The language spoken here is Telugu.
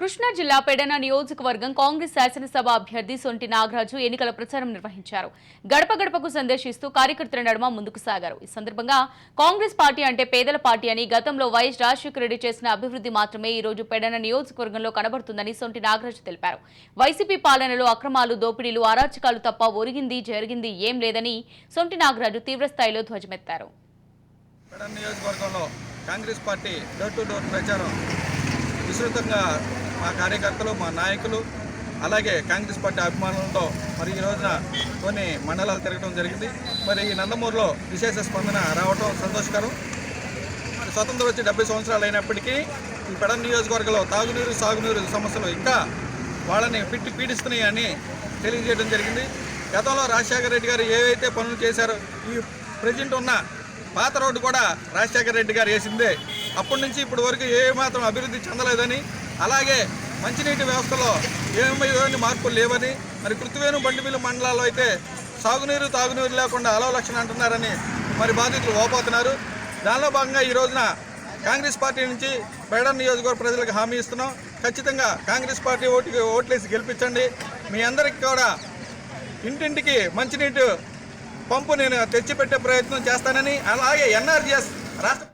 కృష్ణా జిల్లా పెడన నియోజకవర్గం కాంగ్రెస్ శాసనసభ అభ్యర్థి సొంటి నాగరాజు ఎన్నికల ప్రచారం నిర్వహించారు. గడప గడపకు సందర్శిస్తూ కార్యకర్తల నడుమ ముందుకు సాగారు. ఈ సందర్భంగా కాంగ్రెస్ పార్టీ అంటే పేదల పార్టీ అని గతంలో వైఎస్ రాజశేఖర రెడ్డి చేసిన అభివృద్ధి మాత్రమే ఈ రోజు పెడన నియోజకవర్గంలో కనబడుతుందని సొంటి నాగరాజు తెలిపారు. వైసీపీ పాలనలో అక్రమాలు దోపిడీలు అరాచకాలు తప్ప ఒరిగింది జరిగింది ఏం లేదని సొంటి నాగరాజు తీవ్రస్థాయిలో ధ్వజమెత్తారు. నియోజకవర్గంలో Congress party door to door ప్రచారం విస్తృతంగా మా కార్యకర్తలు మా నాయకులు అలాగే కాంగ్రెస్ పార్టీ అభిమానులతో మరి ఈ రోజున కొన్ని మండలాలు తిరగడం జరిగింది. మరి ఈ నందమూరులో విశేష స్పందన రావడం సంతోషకరం. మరి స్వతంత్రం వచ్చి డెబ్బై సంవత్సరాలు అయినప్పటికీ ఈ పెడన్ నియోజకవర్గంలో తాగునీరు సాగునీరు సమస్యలు ఇంకా వాళ్ళని పిట్టి పీడిస్తున్నాయని తెలియజేయడం జరిగింది. గతంలో రాజశేఖర రెడ్డి గారు ఏవైతే పనులు చేశారో ఈ ప్రజెంట్ ఉన్న పాత రోడ్డు కూడా రాజశేఖర రెడ్డి గారు వేసిందే. అప్పటి నుంచి ఇప్పటి వరకు ఏ మాత్రం అభివృద్ధి చెందలేదని అలాగే మంచినీటి వ్యవస్థలో ఏమైనా మార్పులు లేవని మరి కృతివేణు బండిమిల్లు మండలాల్లో అయితే సాగునీరు తాగునీరు లేకుండా అలవ లక్షణ అంటున్నారని మరి బాధితులు ఓపోతున్నారు దానిలో భాగంగా ఈ రోజున కాంగ్రెస్ పార్టీ నుంచి బేడన్ నియోజకవర్గ ప్రజలకు హామీ ఇస్తున్నాం. ఖచ్చితంగా కాంగ్రెస్ పార్టీ ఓటు ఓట్లేసి గెలిపించండి. మీ అందరికీ కూడా ఇంటింటికి మంచినీటి పంపు నేను తెచ్చిపెట్టే ప్రయత్నం చేస్తానని అలాగే ఎన్ఆర్జిఎస్ రాష్ట్ర